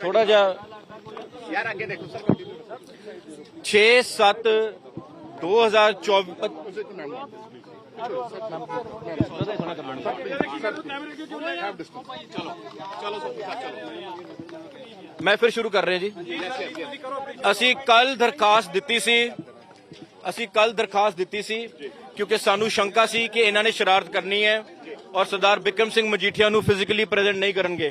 ਥੋੜਾ ਜਿਹਾ ਯਾਰ ਅੱਗੇ ਦੇਖੋ ਸਰ ਕੰਟੀਨਿਊ 6 7 2024 ਤੁਸੀਂ ਇੱਕ ਮੈਮ ਚਲੋ ਚਲੋ ਸਰ ਚਲੋ ਮੈਂ ਫਿਰ ਸ਼ੁਰੂ ਕਰ ਰਿਹਾ ਜੀ। ਅਸੀਂ ਕੱਲ ਦਰਖਾਸਤ ਦਿੱਤੀ ਸੀ। ਅਸੀਂ ਕੱਲ ਦਰਖਾਸਤ ਦਿੱਤੀ ਸੀ ਕਿਉਂਕਿ ਸਾਨੂੰ ਸ਼ੰਕਾ ਸੀ ਕਿ ਇਹਨਾਂ ਨੇ ਸ਼ਰਾਰਤ ਕਰਨੀ ਹੈ ਔਰ ਸਰਦਾਰ ਬਿਕਰਮ ਸਿੰਘ ਮਜੀਠੀਆ ਨੂੰ ਫਿਜ਼ੀਕਲੀ ਪ੍ਰੈਜ਼ੈਂਟ ਨਹੀਂ ਕਰਨਗੇ।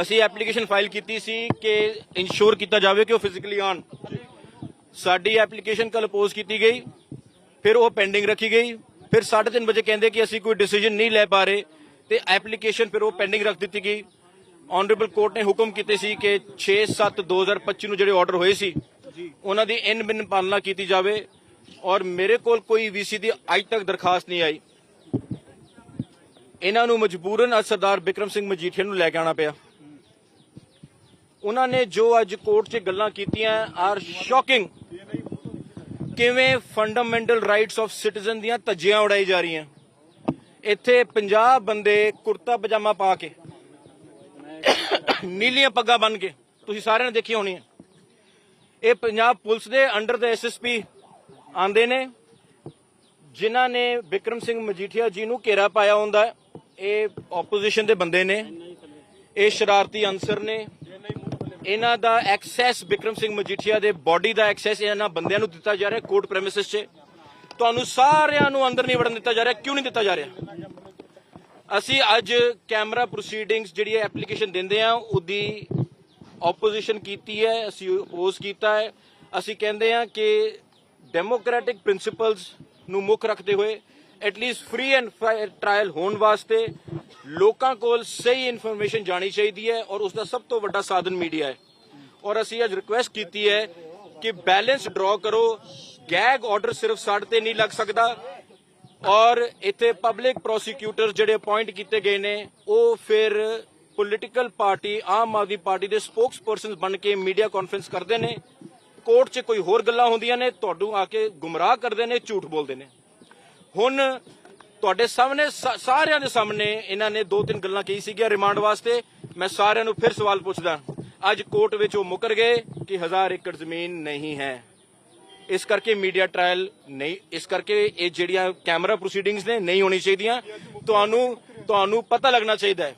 ਅਸੀਂ ਐਪਲੀਕੇਸ਼ਨ ਫਾਈਲ ਕੀਤੀ ਸੀ ਕਿ ਇਨਸ਼ੋਰ ਕੀਤਾ ਜਾਵੇ ਕਿ ਉਹ ਫਿਜ਼ੀਕਲੀ ਆਣ ਸਾਡੀ ਐਪਲੀਕੇਸ਼ਨ ਕੱਲ ਅਪੋਜ਼ ਕੀਤੀ ਗਈ, ਫਿਰ ਉਹ ਪੈਂਡਿੰਗ ਰੱਖੀ ਗਈ, ਫਿਰ 3:30 ਵਜੇ ਕਹਿੰਦੇ ਕਿ ਅਸੀਂ ਕੋਈ ਡਿਸੀਜਨ ਨਹੀਂ ਲੈ ਪਾ ਰਹੇ ਤੇ ਐਪਲੀਕੇਸ਼ਨ ਫਿਰ ਉਹ ਪੈਂਡਿੰਗ ਰੱਖ ਦਿੱਤੀ ਗਈ। ਆਨਰੇਬਲ ਕੋਰਟ ਨੇ ਹੁਕਮ ਕੀਤੇ ਸੀ ਕਿ 6/7/2025 ਨੂੰ ਜਿਹੜੇ ਆਰਡਰ ਹੋਏ ਸੀ, ਉਹਨਾਂ ਦੀ ਇਨ ਬਿਨ ਪਾਲਣਾ ਕੀਤੀ ਜਾਵੇ ਔਰ ਮੇਰੇ ਕੋਲ ਕੋਈ ਵੀਸੀ ਦੀ ਅੱਜ ਤੱਕ ਦਰਖਾਸਤ ਨਹੀਂ ਆਈ। ਇਹਨਾਂ ਨੂੰ ਮਜਬੂਰਨ ਅੱਜ ਸਰਦਾਰ ਬਿਕਰਮ ਸਿੰਘ ਮਜੀਠੀਆ ਨੂੰ ਲੈ ਕੇ ਆਉਣਾ ਪਿਆ। ਉਹਨਾਂ ਨੇ ਜੋ ਅੱਜ ਕੋਰਟ 'ਚ ਗੱਲਾਂ ਕੀਤੀਆਂ ਆਰ ਸ਼ੌਕਿੰਗ ਕਿਵੇਂ ਫੰਡਾਮੈਂਟਲ ਰਾਈਟਸ ਆਫ ਸਿਟੀਜ਼ਨ ਦੀਆਂ ਧੱਜੀਆਂ ਉਡਾਈ ਜਾ ਰਹੀਆਂ। ਇੱਥੇ 50 ਬੰਦੇ ਕੁਰਤਾ ਪਜਾਮਾ ਪਾ ਕੇ, ਨੀਲੀਆਂ ਪੱਗਾਂ ਬੰਨ ਕੇ, ਤੁਸੀਂ ਸਾਰਿਆਂ ਨੇ ਦੇਖੀ ਹੋਣੀ ਹੈ ਇਹ ਪੰਜਾਬ ਪੁਲਿਸ ਦੇ ਅੰਡਰ ਦੇ ਐਸਐਸਪੀ ਆਂਦੇ ਨੇ, ਜਿਨ੍ਹਾਂ ਨੇ ਵਿਕਰਮ ਸਿੰਘ ਮਜੀਠੀਆ ਜੀ ਨੂੰ ਘੇਰਾ ਪਾਇਆ ਹੁੰਦਾ। ਇਹ ਆਪੋਜੀਸ਼ਨ ਦੇ ਬੰਦੇ ਨੇ, ਇਹ ਸ਼ਰਾਰਤੀ ਅਨਸਰ ਨੇ ਇਹਨਾਂ ਦਾ ਐਕਸੈਸ ਵਿਕਰਮ ਸਿੰਘ ਮਜੀਠੀਆ ਦੇ ਬਾਡੀ ਦਾ ਐਕਸੈਸ ਇਹਨਾਂ ਬੰਦਿਆਂ ਨੂੰ ਦਿੱਤਾ ਜਾ ਰਿਹਾ ਕੋਰਟ ਪ੍ਰੈਮਿਸਿਸ 'ਚ। ਤੁਹਾਨੂੰ ਸਾਰਿਆਂ ਨੂੰ ਅੰਦਰ ਨਹੀਂ ਵੜਨ ਦਿੱਤਾ ਜਾ ਰਿਹਾ, ਕਿਉਂ ਨਹੀਂ ਦਿੱਤਾ ਜਾ ਰਿਹਾ? ਅਸੀਂ ਅੱਜ ਕੈਮਰਾ ਪ੍ਰੋਸੀਡਿੰਗਸ ਜਿਹੜੀ ਐਪਲੀਕੇਸ਼ਨ ਦਿੰਦੇ ਆ ਉਹਦੀ ਆਪੋਜੀਸ਼ਨ ਕੀਤੀ ਹੈ, ਅਸੀਂ ਅਪੋਜ਼ ਕੀਤਾ ਹੈ। ਅਸੀਂ ਕਹਿੰਦੇ ਆ ਕਿ ਡੈਮੋਕ੍ਰੈਟਿਕ ਪ੍ਰਿੰਸੀਪਲਸ ਨੂੰ ਮੁੱਖ ਰੱਖਦੇ ਹੋਏ at least free and fair trial ਹੋਣ ਵਾਸਤੇ ਲੋਕਾਂ ਕੋਲ ਸਹੀ ਇਨਫੋਰਮੇਸ਼ਨ ਜਾਣੀ ਚਾਹੀਦੀ ਹੈ ਔਰ ਉਸ ਦਾ ਸਭ ਤੋਂ ਵੱਡਾ ਸਾਧਨ ਮੀਡੀਆ ਹੈ। ਔਰ ਅਸੀਂ ਅੱਜ ਰਿਕੁਐਸਟ ਕੀਤੀ ਹੈ ਕਿ ਬੈਲੈਂਸ ਡਰਾ ਕਰੋ। ਗੈਗ ਆਰਡਰ ਸਿਰਫ ਸਾਡੇ ਤੇ ਨਹੀਂ ਲੱਗ ਸਕਦਾ। ਔਰ ਇੱਥੇ ਪਬਲਿਕ ਪ੍ਰੋਸੀਕਿਊਟਰ ਜਿਹੜੇ ਅਪਾਇੰਟ ਕੀਤੇ ਗਏ ਨੇ, ਉਹ ਫਿਰ political party Aam Aadmi party ਦੇ ਸਪੋਕਸਪਰਸਨਸ ਬਣ ਕੇ ਮੀਡੀਆ ਕਾਨਫਰੰਸ ਕਰਦੇ ਨੇ। ਕੋਰਟ 'ਚ ਕੋਈ ਹੋਰ ਗੱਲਾਂ ਹੁੰਦੀਆਂ ਨੇ, ਤੁਹਾਨੂੰ ਆ ਕੇ ਗੁੰਮਰਾਹ ਕਰਦੇ ਨੇ, ਝੂਠ ਬੋਲਦੇ ਨੇ। ਹੁਣ ਤੁਹਾਡੇ ਸਾਹਮਣੇ ਸਾਰਿਆਂ ਦੇ ਸਾਹਮਣੇ ਇਹਨਾਂ ਨੇ ਦੋ ਤਿੰਨ ਗੱਲਾਂ ਕਹੀ ਸੀਗੀਆਂ ਰਿਮਾਂਡ ਵਾਸਤੇ। ਮੈਂ ਸਾਰਿਆਂ ਨੂੰ ਫਿਰ ਸਵਾਲ ਪੁੱਛਦਾ, ਅੱਜ ਕੋਰਟ ਵਿੱਚ ਉਹ ਮੁਕਰ ਗਏ ਕਿ ਹਜ਼ਾਰ ਏਕੜ ਜ਼ਮੀਨ ਨਹੀਂ ਹੈ। ਇਸ ਕਰਕੇ ਮੀਡੀਆ ਟ੍ਰਾਇਲ ਨਹੀਂ, ਇਸ ਕਰਕੇ ਇਹ ਜਿਹੜੀਆਂ ਕੈਮਰਾ ਪ੍ਰੋਸੀਡਿੰਗਸ ਨੇ ਨਹੀਂ ਹੋਣੀ ਚਾਹੀਦੀਆਂ। ਤੁਹਾਨੂੰ ਤੁਹਾਨੂੰ ਪਤਾ ਲੱਗਣਾ ਚਾਹੀਦਾ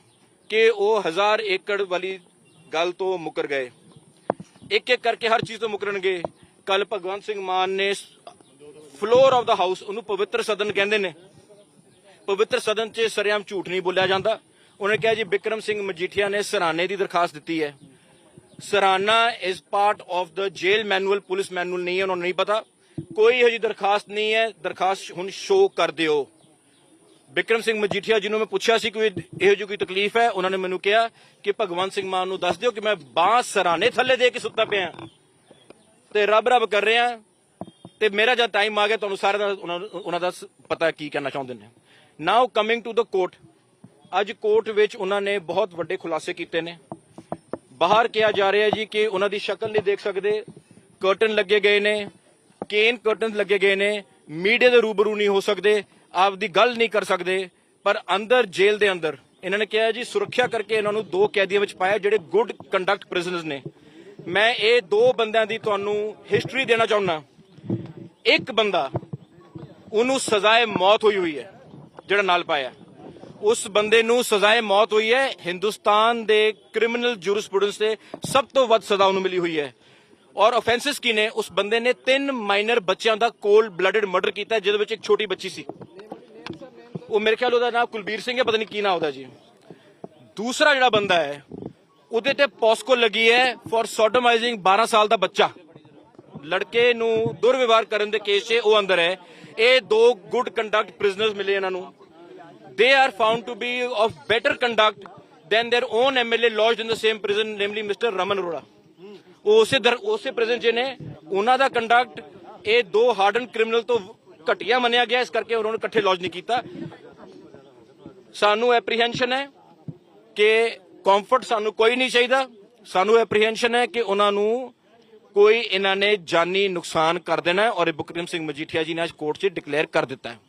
ਕਿ ਉਹ ਹਜ਼ਾਰ ਏਕੜ ਵਾਲੀ ਗੱਲ ਤੋਂ ਮੁਕਰ ਗਏ। ਇੱਕ ਇੱਕ ਕਰਕੇ ਹਰ ਚੀਜ਼ ਤੋਂ ਮੁਕਰਨਗੇ। ਕੱਲ ਭਗਵੰਤ ਸਿੰਘ ਮਾਨ ਨੇ ਫਲੋਰ ਆਫ ਦਾ ਹਾਊਸ ਉਹਨੂੰ ਪਵਿੱਤਰ ਸਦਨ ਕਹਿੰਦੇ ਨੇ। ਪਵਿੱਤਰ ਸਦਨ 'ਚ ਸਰਿਆਮ ਝੂਠ ਨਹੀਂ ਬੋਲਿਆ ਜਾਂਦਾ। ਉਹਨੇ ਕਿਹਾ ਜੀ, ਬਿਕਰਮ ਸਿੰਘ ਮਜੀਠੀਆ ਨੇ ਸਰਾਣੇ ਦੀ ਦਰਖਾਸਤ ਦਿੱਤੀ ਹੈ। ਸਰਾਨਾ is part of the jail manual police manual ਨਹੀਂ ਹੈ, ਉਹਨਾਂ ਨੂੰ ਨਹੀਂ ਪਤਾ। ਕੋਈ ਇਹੋ ਦਰਖਾਸਤ ਨਹੀਂ ਹੈ, ਦਰਖਾਸਤ ਹੁਣ ਸ਼ੋ ਕਰ ਦਿਓ। ਬਿਕਰਮ ਸਿੰਘ ਮਜੀਠੀਆ ਜਿਹਨੂੰ ਮੈਂ ਪੁੱਛਿਆ ਸੀ ਕੋਈ ਇਹੋ ਜਿਹੀ ਕੋਈ ਤਕਲੀਫ ਹੈ, ਉਹਨਾਂ ਨੇ ਮੈਨੂੰ ਕਿਹਾ ਕਿ ਭਗਵੰਤ ਸਿੰਘ ਮਾਨ ਨੂੰ ਦੱਸ ਦਿਓ ਕਿ ਮੈਂ ਬਾਂਹ ਸਰਾਣੇ ਥੱਲੇ ਦੇ ਕੇ ਸੁੱਤਾ ਪਿਆ। ਤੇ ਰੱਬ ਰੱਬ ਕਰ ਰਿਹਾ। ਤੇ ਮੇਰਾ ਜਦ ਟਾਈਮ ਆ ਗਿਆ, ਤੁਹਾਨੂੰ ਸਾਰਿਆਂ ਦਾ ਉਹਨਾਂ ਦਾ ਪਤਾ ਕੀ ਕਹਿਣਾ ਚਾਹੁੰਦੇ ਨੇ। Now coming to the court ਅੱਜ ਕੋਰਟ ਵਿੱਚ ਉਹਨਾਂ ਨੇ ਬਹੁਤ ਵੱਡੇ ਖੁਲਾਸੇ ਕੀਤੇ ਨੇ। ਬਾਹਰ ਕਿਹਾ ਜਾ ਰਿਹਾ ਜੀ ਕਿ ਉਹਨਾਂ ਦੀ ਸ਼ਕਲ ਨਹੀਂ ਦੇਖ ਸਕਦੇ। ਕਰਟਨ ਲੱਗੇ ਗਏ ਨੇ। ਕੇਨ ਕਰਟਨ ਲੱਗੇ ਗਏ ਨੇ। ਮੀਡੀਆ ਦੇ ਰੂਬਰੂ ਨਹੀਂ ਹੋ ਸਕਦੇ। ਆਪ ਦੀ ਗੱਲ ਨਹੀਂ ਕਰ ਸਕਦੇ। ਪਰ ਅੰਦਰ, ਜੇਲ੍ਹ ਦੇ ਅੰਦਰ ਇਹਨਾਂ ਨੇ ਕਿਹਾ ਜੀ, ਸੁਰੱਖਿਆ ਕਰਕੇ ਇਹਨਾਂ ਨੂੰ ਦੋ ਕੈਦੀਆਂ ਵਿੱਚ ਪਾਇਆ ਜਿਹੜੇ ਗੁੱਡ ਕੰਡਕਟ ਪ੍ਰਿਜ਼ਨਰਸ ਨੇ। ਮੈਂ ਇਹ ਦੋ ਬੰਦਿਆਂ ਦੀ ਤੁਹਾਨੂੰ ਹਿਸਟਰੀ ਦੇਣਾ ਚਾਹੁੰਦਾ। ਇੱਕ ਬੰਦਾ, ਉਹਨੂੰ ਸਜ਼ਾਏ ਮੌਤ ਹੋਈ ਹੋਈ ਹੈ। ਜਿਹੜਾ ਨਾਲ ਪਾਇਆ। ਉਸ ਬੰਦੇ ਨੂੰ ਸਜ਼ਾਏ ਮੌਤ ਹੋਈ ਹੈ। ਹਿੰਦੁਸਤਾਨ ਦੇ ਕ੍ਰਿਮੀਨਲ ਜੂਰਿਸਪ੍ਰੂਡੈਂਸ ਦੇ ਸਭ ਤੋਂ ਵੱਧ ਸਜ਼ਾ ਉਹਨੂੰ ਮਿਲੀ ਹੋਈ ਹੈ। ਔਰ ਆਫੈਂਸਸ ਕੀ ਨੇ? ਉਸ ਬੰਦੇ ਨੇ ਤਿੰਨ ਮਾਈਨਰ ਬੱਚਿਆਂ ਦਾ ਕੋਲ ਬਲੱਡਡ ਮਰਡਰ ਕੀਤਾ, ਜਿਹਦੇ ਵਿੱਚ ਇੱਕ ਛੋਟੀ ਬੱਚੀ ਸੀ। ਉਹ ਮੇਰੇ ਖਿਆਲ ਉਹਦਾ ਨਾਮ ਕੁਲਬੀਰ ਸਿੰਘ ਹੈ, ਪਤਾ ਨਹੀਂ ਕੀ ਨਾਮ ਉਹਦਾ ਜੀ। ਦੂਸਰਾ ਜਿਹੜਾ ਬੰਦਾ ਹੈ, ਉਹਦੇ ਤੇ ਪੋਸਕੋ ਲੱਗੀ ਹੈ ਫॉर ਸੋਡੋਮਾਈਜ਼ਿੰਗ 12 ਸਾਲ ਦਾ ਬੱਚਾ। ਲੜਕੇ ਨੂੰ ਦੁਰਵਿਵਹਾਰ ਕਰਨ ਦੇ ਕੇਸ 'ਚ ਉਹ ਅੰਦਰ ਹੈ। ਇਹ ਦੋ ਗੁੱਡ ਕੰਡਕਟ ਪ੍ਰਿਜ਼ਨਰਸ ਮਿਲੇ ਇਹਨਾਂ ਨੂੰ। They are found to be of better conduct than their own MLA lodged in the same prison, namely Mr. Raman Arora. ਉਸੇ ਦਰ ਉਸੇ ਪ੍ਰਿਜ਼ਨ 'ਚ ਨੇ ਉਹਨਾਂ ਦਾ ਕੰਡਕਟ ਇਹ ਦੋ ਹਾਰਡਨ ਕ੍ਰਿਮੀਨਲ ਤੋਂ ਘਟੀਆ ਮੰਨਿਆ ਗਿਆ ਇਸ ਕਰਕੇ ਉਹਨਾਂ ਨੂੰ ਇਕੱਠੇ ਲੌਜ ਨਹੀਂ ਕੀਤਾ ਸਾਨੂੰ ਐਪਰੀਹੈਂਸ਼ਨ ਹੈ ਕਿ ਕੰਫਰਟ ਸਾਨੂੰ ਕੋਈ ਨਹੀਂ ਚਾਹੀਦਾ ਸਾਨੂੰ ਐਪਰੀਹੈਂਸ਼ਨ ਹੈ ਕਿ ਉਹਨਾਂ ਨੂੰ ਕੋਈ ਇਹਨਾਂ ਨੇ ਜਾਨੀ ਨੁਕਸਾਨ ਕਰ ਦੇਣਾ ਹੈ ਔਰ ਇਹ ਬੁਕਰਮ ਸਿੰਘ ਮਜੀਠੀਆ ਜੀ ਨੇ ਅੱਜ ਕੋਰਟ 'ਚ ਡਿਕਲੇਅਰ ਕਰ ਦਿੱਤਾ ਹੈ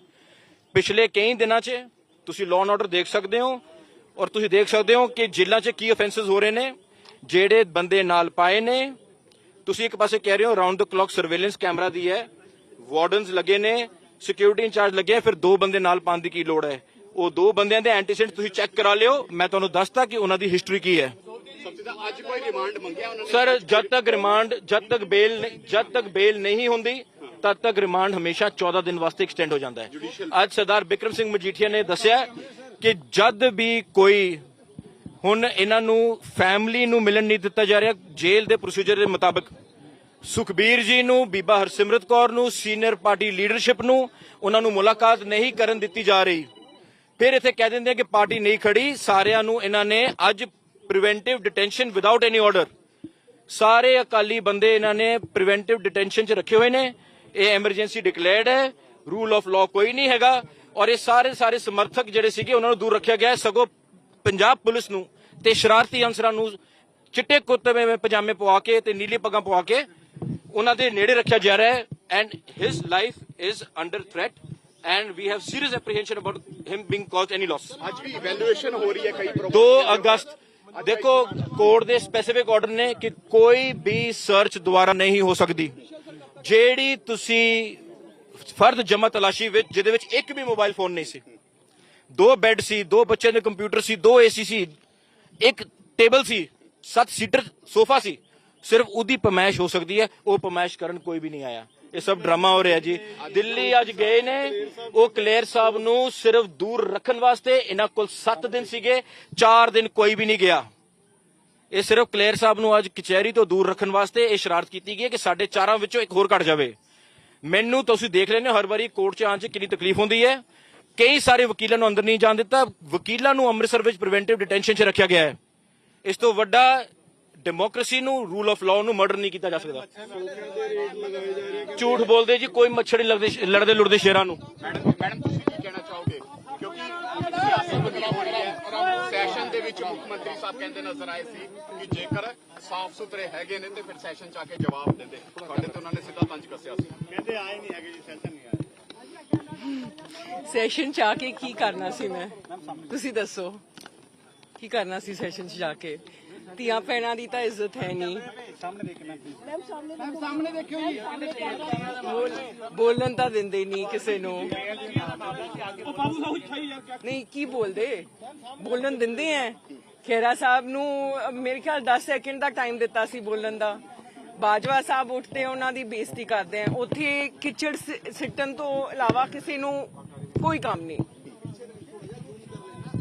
ਪਿਛਲੇ ਕਈ ਦਿਨਾਂ 'ਚ ਤੁਸੀਂ ਲਾਅ ਐਂਡ ਆਰਡਰ ਦੇਖ ਸਕਦੇ ਹੋ ਔਰ ਤੁਸੀਂ ਦੇਖ ਸਕਦੇ ਹੋ ਕਿ ਜੇਲ੍ਹਾਂ 'ਚ ਕੀ ਆਫੈਂਸਸ ਹੋ ਰਹੇ ਨੇ ਜਿਹੜੇ ਬੰਦੇ ਨਾਲ ਪਾਏ ਨੇ। ਤੁਸੀਂ ਇੱਕ ਪਾਸੇ ਕਹਿ ਰਹੇ ਹੋ round the clock surveillance camera ਦੀ ਹੈ ਵਾਰਡਨਸ ਲੱਗੇ ਨੇ ਸਿਕਿਉਰਿਟੀ ਇੰਚਾਰਜ ਲੱਗੇ ਆ, ਫਿਰ ਦੋ ਬੰਦੇ ਨਾਲ ਪਾਉਣ ਦੀ ਕੀ ਲੋੜ ਹੈ? ਉਹ ਦੋ ਬੰਦਿਆਂ ਦੇ ਐਂਟੀਸੈਂਟ ਤੁਸੀਂ ਚੈੱਕ ਕਰਾ ਲਿਓ ਮੈਂ ਤੁਹਾਨੂੰ ਦੱਸਤਾ ਕਿ ਉਹਨਾਂ ਦੀ ਹਿਸਟਰੀ ਕੀ ਹੈ। ਸਰ ਜਦ ਤੱਕ ਰਿਮਾਂਡ ਜਦ ਤੱਕ ਬੇਲ ਜਦ ਤੱਕ ਬੇਲ ਨਹੀਂ ਹੁੰਦੀ ਤਦ ਤੱਕ ਰਿਮਾਂਡ ਹਮੇਸ਼ਾ 14 ਦਿਨ ਵਾਸਤੇ ਐਕਸਟੈਂਡ ਹੋ ਜਾਂਦਾ ਹੈ। ਅੱਜ ਸਰਦਾਰ ਬਿਕਰਮ ਸਿੰਘ ਮਜੀਠੀਆ ਨੇ ਦੱਸਿਆ ਕਿ ਜਦ ਵੀ ਕੋਈ ਹੁਣ ਇਹਨਾਂ ਨੂੰ ਫੈਮਿਲੀ ਨੂੰ ਮਿਲਣ ਨਹੀਂ ਦਿੱਤਾ ਜਾ ਰਿਹਾ, ਜੇਲ੍ਹ ਦੇ ਪ੍ਰੋਸੀਜਰ ਦੇ ਮੁਤਾਬਕ ਸੁਖਬੀਰ ਜੀ ਨੂੰ, ਬੀਬਾ ਹਰਸਿਮਰਤ ਕੌਰ ਨੂੰ ਸੀਨੀਅਰ ਪਾਰਟੀ ਲੀਡਰਸ਼ਿਪ ਨੂੰ ਉਹਨਾਂ ਨੂੰ ਮੁਲਾਕਾਤ ਨਹੀਂ ਕਰਨ ਦਿੱਤੀ ਜਾ ਰਹੀ। ਫਿਰ ਇੱਥੇ ਕਹਿ ਦਿੰਦੇ ਕਿ ਪਾਰਟੀ ਨਹੀਂ ਖੜੀ, ਸਾਰਿਆਂ ਨੂੰ ਇਹਨਾਂ ਨੇ ਅੱਜ preventive detention without any order ਸਾਰੇ ਅਕਾਲੀ ਬੰਦੇ ਇਹਨਾਂ ਨੇ ਪ੍ਰੀਵੈਂਟਿਵ ਡਿਟੈਂਸ਼ਨ 'ਚ ਰੱਖੇ ਹੋਏ ਨੇ। ਇਹ ਐਮਰਜੈਂਸੀ ਡਿਕਲੇਅਰਡ ਹੈ ਰੂਲ ਆਫ ਲਾਅ ਕੋਈ ਨਹੀਂ ਹੈਗਾ ਔਰ ਇਹ ਸਾਰੇ ਸਾਰੇ ਸਮਰਥਕ ਜਿਹੜੇ ਸੀਗੇ ਉਹਨਾਂ ਨੂੰ ਦੂਰ ਰੱਖਿਆ ਗਿਆ। ਸਗੋਂ ਪੰਜਾਬ ਪੁਲਿਸ ਨੂੰ ਤੇ ਸ਼ਰਾਰਤੀ ਅਨਸਰਾਂ ਨੂੰ ਚਿੱਟੇ ਕੁੱਤੇ ਵਿੱਚ ਪਜਾਮੇ ਪਵਾ ਕੇ ਤੇ ਨੀਲੀ ਪੱਗਾਂ ਪਵਾ ਕੇ ਉਹਨਾਂ ਦੇ ਨੇੜੇ ਰੱਖਿਆ ਜਾ ਰਿਹਾ ਹੈ and his life is under threat and we have serious apprehension about him being caused any loss ਅੱਜ ਵੀ ਇਵੈਲੂਏਸ਼ਨ ਹੋ ਰਹੀ ਹੈ ਕਈ 2 ਅਗਸਤ ਦੇਖੋ ਕੋਰਟ ਦੇ ਸਪੈਸੀਫਿਕ ਆਰਡਰ ਨੇ ਕਿ ਕੋਈ ਵੀ ਸਰਚ ਦੁਆਰਾ ਨਹੀਂ ਹੋ ਸਕਦੀ ਜਿਹੜੀ ਤੁਸੀਂ ਫਰਦ ਜਮਾ ਤਲਾਸ਼ੀ ਵਿੱਚ, ਜਿਹਦੇ ਵਿੱਚ ਇੱਕ ਵੀ ਮੋਬਾਈਲ ਫੋਨ ਨਹੀਂ ਸੀ। ਦੋ ਬੈੱਡ ਸੀ, ਦੋ ਬੱਚਿਆਂ ਦੇ ਕੰਪਿਊਟਰ ਸੀ, ਦੋ ਏਸੀ ਸੀ, ਇੱਕ ਟੇਬਲ ਸੀ, ਸੱਤ ਸੀਟਰ ਸੋਫਾ ਸੀ, ਸਿਰਫ ਉਹਦੀ ਪਮੈਸ਼ ਹੋ ਸਕਦੀ ਹੈ, ਉਹ ਪਮੈਸ਼ ਕਰਨ ਕੋਈ ਵੀ ਨਹੀਂ ਆਇਆ। ਇਹ ਸਭ ਡਰਾਮਾ ਹੋ ਰਿਹਾ ਜੀ। ਦਿੱਲੀ ਅੱਜ ਗਏ ਨੇ, ਉਹ ਕਲੇਰ ਸਾਹਿਬ ਨੂੰ ਸਿਰਫ ਦੂਰ ਰੱਖਣ ਵਾਸਤੇ ਇਹਨਾਂ ਕੋਲ 7 ਦਿਨ ਸੀਗੇ 4 ਦਿਨ ਕੋਈ ਵੀ ਨਹੀਂ ਗਿਆ। ਇਹ ਸਿਰਫ ਕਲੇਰ ਸਾਹਿਬ ਨੂੰ ਅੱਜ ਕਚਹਿਰੀ ਤੋਂ ਦੂਰ ਰੱਖਣ ਵਾਸਤੇ ਇਹ ਸ਼ਰਾਰਤ ਕੀਤੀ ਗਈ ਹੈ ਕਿ ਸਾਡੇ ਚਾਰਾਂ ਵਿੱਚੋਂ ਇੱਕ ਹੋਰ ਘਟ ਜਾਵੇ। ਮੈਨੂੰ ਤੁਸੀਂ ਦੇਖ ਲੈਂਦੇ ਹੋ ਹਰ ਵਾਰੀ ਕੋਰਟ 'ਚ ਆਉਣ 'ਚ ਕਿੰਨੀ ਤਕਲੀਫ ਹੁੰਦੀ ਹੈ। ਕਈ ਸਾਰੇ ਵਕੀਲਾਂ ਨੂੰ ਅੰਦਰ ਨਹੀਂ ਜਾਣ ਦਿੱਤਾ। ਵਕੀਲਾਂ ਨੂੰ ਅੰਮ੍ਰਿਤਸਰ ਵਿੱਚ ਪ੍ਰੀਵੈਂਟਿਵ ਡਿਟੈਂਸ਼ਨ 'ਚ ਰੱਖਿਆ ਗਿਆ ਹੈ। ਇਸ ਤੋਂ ਵੱਡਾ ਡੈਮੋਕ੍ਰੇਸੀ ਨੂੰ ਰੂਲ ਆਫ ਲਾਅ ਨੂੰ ਮਰਡਰ ਨਹੀਂ ਕੀਤਾ ਜਾ ਸਕਦਾ। ਝੂਠ ਬੋਲਦੇ ਜੀ, ਕੋਈ ਮੱਛੜ ਲੜਦੇ ਲੜਦੇ ਲੁੜਦੇ ਸ਼ੇਰਾਂ ਨੂੰ। ਮੈਡਮ ਮੈਡਮ ਤੁਸੀਂ ਕੀ ਕਹਿਣਾ ਚਾਹੋਗੇ ਕਿਉਂਕਿ ਸਿਆਸਤ ਬਦਲੀ ਹੋ ਰਹੀ ਹੈ ਔਰ ਸੈਸ਼ਨ ਦੇ ਵਿੱਚ ਮੁੱਖ ਮੰਤਰੀ ਸਾਹਿਬ ਕਹਿੰਦੇ ਨਜ਼ਰ ਆਏ ਸੀ ਕਿ ਜੇਕਰ ਸਾਫ਼ ਸੁਥਰੇ ਹੈਗੇ ਨੇ ਤੇ ਫਿਰ ਸੈਸ਼ਨ ਚ ਆ ਕੇ ਜਵਾਬ ਦਿੰਦੇ। ਤੁਹਾਡੇ ਤੇ ਉਹਨਾਂ ਨੇ ਸਿੱਧਾ ਤੰਜ ਕੱਸਿਆ ਸੀ। ਕਹਿੰਦੇ ਆਏ ਨਹੀਂ ਹੈਗੇ ਜੀ ਸੈਸ਼ਨ ਨਹੀਂ ਆਏ। ਸੈਸ਼ਨ ਚ ਆ ਕੇ ਕੀ ਕਰਨਾ ਸੀ ਮੈਂ? ਤੁਸੀਂ ਦੱਸੋ। ਕੀ ਕਰਨਾ ਸੀ ਸੈਸ਼ਨ ਚ ਜਾ ਕੇ? ਧੀਆਂ ਭੈਣਾਂ ਦੀ ਤਾਂ ਇੱਜ਼ਤ ਹੈ ਨਹੀਂ। ਬੋਲ- ਬੋਲਣ ਤਾਂ ਦਿੰਦੇ ਨਹੀਂ ਕਿਸੇ ਨੂੰ। ਨਹੀਂ ਕੀ ਬੋਲਦੇ? ਬੋਲਣ ਦਿੰਦੇ ਐ। ਖੇਰਾ ਸਾਹਿਬ ਨੂੰ ਮੇਰੇ ਖਿਆਲ 10 ਸੈਕਿੰਡ ਦਾ ਟਾਈਮ ਦਿੱਤਾ ਸੀ ਬੋਲਣ ਦਾ। ਬਾਜਵਾ ਸਾਹਿਬ ਉੱਠਦੇ ਉਹਨਾਂ ਦੀ ਬੇਇੱਜ਼ਤੀ ਕਰਦੇ ਆ ਉੱਥੇ ਕਿਚੜ ਸਿੱਟਣ ਤੋਂ ਇਲਾਵਾ ਕਿਸੇ ਨੂੰ ਕੋਈ ਕੰਮ ਨਹੀਂ।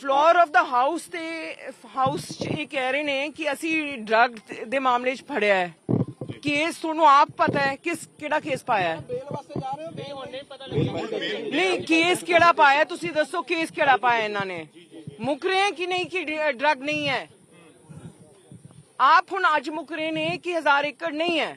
ਫਲੋਰ ਆਫ ਦਾ ਹਾਊਸ ਤੇ ਹਾਊਸ ਚ ਇਹ ਕਹਿ ਰਹੇ ਨੇ ਕਿ ਅਸੀਂ ਡਰਗ ਦੇ ਮਾਮਲੇ 'ਚ ਫੜਿਆ ਹੈ। ਕੇਸ ਤੁਹਾਨੂੰ ਆਪ ਪਤਾ ਹੈ ਕਿਸ ਕਿਹੜਾ ਕੇਸ ਪਾਇਆ ਹੈ। ਨਹੀਂ ਕੇਸ ਕਿਹੜਾ ਪਾਇਆ ਤੁਸੀਂ ਦੱਸੋ ਕੇਸ ਕਿਹੜਾ ਪਾਇਆ ਇਹਨਾਂ ਨੇ। ਮੁੱਕ ਰਹੇ ਹੈ ਕਿ ਨਹੀਂ ਕਿ ਡਰਗ ਨਹੀਂ ਹੈ? ਆਪ ਹੁਣ ਅੱਜ ਮੁੱਕ ਰਹੇ ਨੇ ਕਿ ਹਜ਼ਾਰ ਏਕੜ ਨਹੀਂ ਹੈ।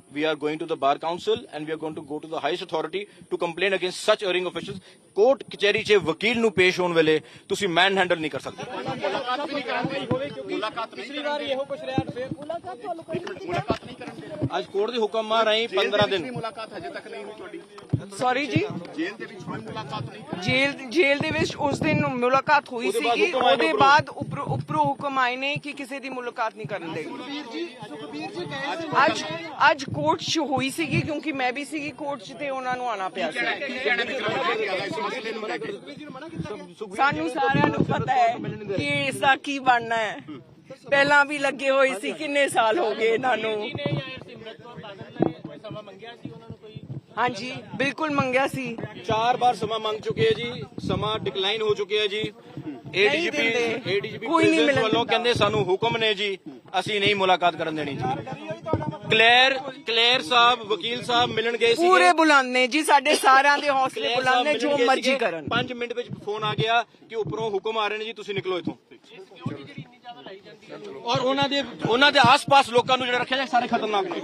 We are going to the bar council and we are going to go to the highest authority to complain against such erring officials court ਕਚਹਿਰੀ 'ਚ ਵਕੀਲ ਨੂੰ ਪੇਸ਼ ਹੋਣ ਵੇਲੇ ਤੁਸੀਂ ਮੈਨ ਹੈਂਡਲ ਨਹੀਂ ਕਰ ਸਕਦੇ ਮੁਲਾਕਾਤ ਵੀ ਨਹੀਂ ਕਰਾਂਗੇ ਮੁਲਾਕਾਤ ਨਹੀਂ ਪਿਛਲੀ ਵਾਰ ਇਹੋ ਕੁਝ ਰਿਹਾ ਫਿਰ ਮੁਲਾਕਾਤ ਨਹੀਂ ਕਰਾਂਗੇ ਅੱਜ ਕੋਰਟ ਦੇ ਹੁਕਮ ਆ ਰਹੀ 15 ਵੀ ਦਿਨ। ਮੁਲਾਕਾਤ ਹਜੇ ਤੱਕ ਨਹੀਂ ਹੋਈ ਤੁਹਾਡੀ। ਸੌਰੀ ਜੀ? ਜੇਲ੍ਹ ਦੇ ਵਿੱਚ ਕੋਈ ਮੁਲਾਕਾਤ ਨਹੀਂ ਜੇਲ੍ਹ ਜੇਲ੍ਹ ਦੇ ਵਿੱਚ ਉਸ ਦਿਨ ਮੁਲਾਕਾਤ ਹੋਈ ਆਏ ਨੇ ਉਹਦੇ। ਬਾਅਦ ਉੱਪਰੋਂ ਉੱਪਰੋਂ ਹੁਕਮ ਆਏ ਨੇ ਕਿ ਕਿਸੇ ਦੀ ਮੁਲਾਕਾਤ ਨਹੀਂ ਕਰਨ ਦੇਗੀ ਅੱਜ ਅੱਜ ਕੋਰਟ 'ਚ ਹੋਈ ਸੀਗੀ ਕਿਉਂਕਿ ਮੈਂ ਵੀ ਸੀਗੀ ਕੋਰਟ 'ਚ ਤੇ ਉਹਨਾਂ ਨੂੰ ਆਣਾ ਪਿਆ ਸੀ। ਕੀ ਜੀ ਕੇ? ਸਾਨੂੰ ਸਾਰਿਆਂ ਨੂੰ ਪਤਾ ਹੈ ਕਿ ਇਸ ਦਾ ਕੀ ਬਣਨਾ ਹੈ। ਪਹਿਲਾਂ ਵੀ ਲੱਗੇ ਹੋਏ ਸੀ ਕਿੰਨੇ ਸਾਲ ਹੋ ਗਏ ਇਹਨਾਂ ਨੂੰ? ਹਾਂਜੀ ਬਿਲਕੁਲ ਮੰਗਿਆ ਸੀ। ਚਾਰ ਵਾਰ ਸਮਾਂ ਮੰਗ ਚੁੱਕੇ ਹੈ ਜੀ ਸਮਾਂ ਡਿਕਲਾਈਨ ਹੋ ਚੁੱਕਿਆ ਜੀ। ਏਡੀਜੀਪੀ। ਏਡੀਜੀਪੀ ਕੋਈ ਨਹੀਂ ਮਿਲਣ ਵੱਲੋਂ। ਕਹਿੰਦੇ ਸਾਨੂੰ ਹੁਕਮ ਨੇ ਜੀ ਅਸੀਂ ਨਹੀਂ ਮੁਲਾਕਾਤ ਕਰਨ ਦੇਣੀ ਜੀ। ਕਲੇਰ ਕਲੇਰ ਸਾਹਿਬ ਵਕੀਲ ਸਾਹਿਬ ਮਿਲਣ ਗਏ ਸੀ ਪੂਰੇ ਬੁਲਾਉਂਦੇ ਜੀ ਸਾਡੇ ਸਾਰਿਆਂ ਦੇ ਹੌਸਲੇ ਬੁਲਾਉਂਦੇ ਜੋ ਮਰਜ਼ੀ ਕਰਨ। 5 ਮਿੰਟ ਵਿੱਚ ਫੋਨ ਆ ਗਿਆ ਕਿ ਉੱਪਰੋਂ ਹੁਕਮ ਆ ਰਹੇ ਨੇ ਜੀ ਤੁਸੀਂ ਨਿਕਲੋ ਇੱਥੋਂ। ਔਰ ਉਹਨਾਂ ਦੇ ਉਹਨਾਂ ਦੇ ਆਸ-ਪਾਸ ਲੋਕਾਂ ਨੂੰ ਜਿਹੜਾ ਰੱਖਿਆ ਜਾਏ ਸਾਰੇ ਖਤਰਨਾਕ ਨੇ।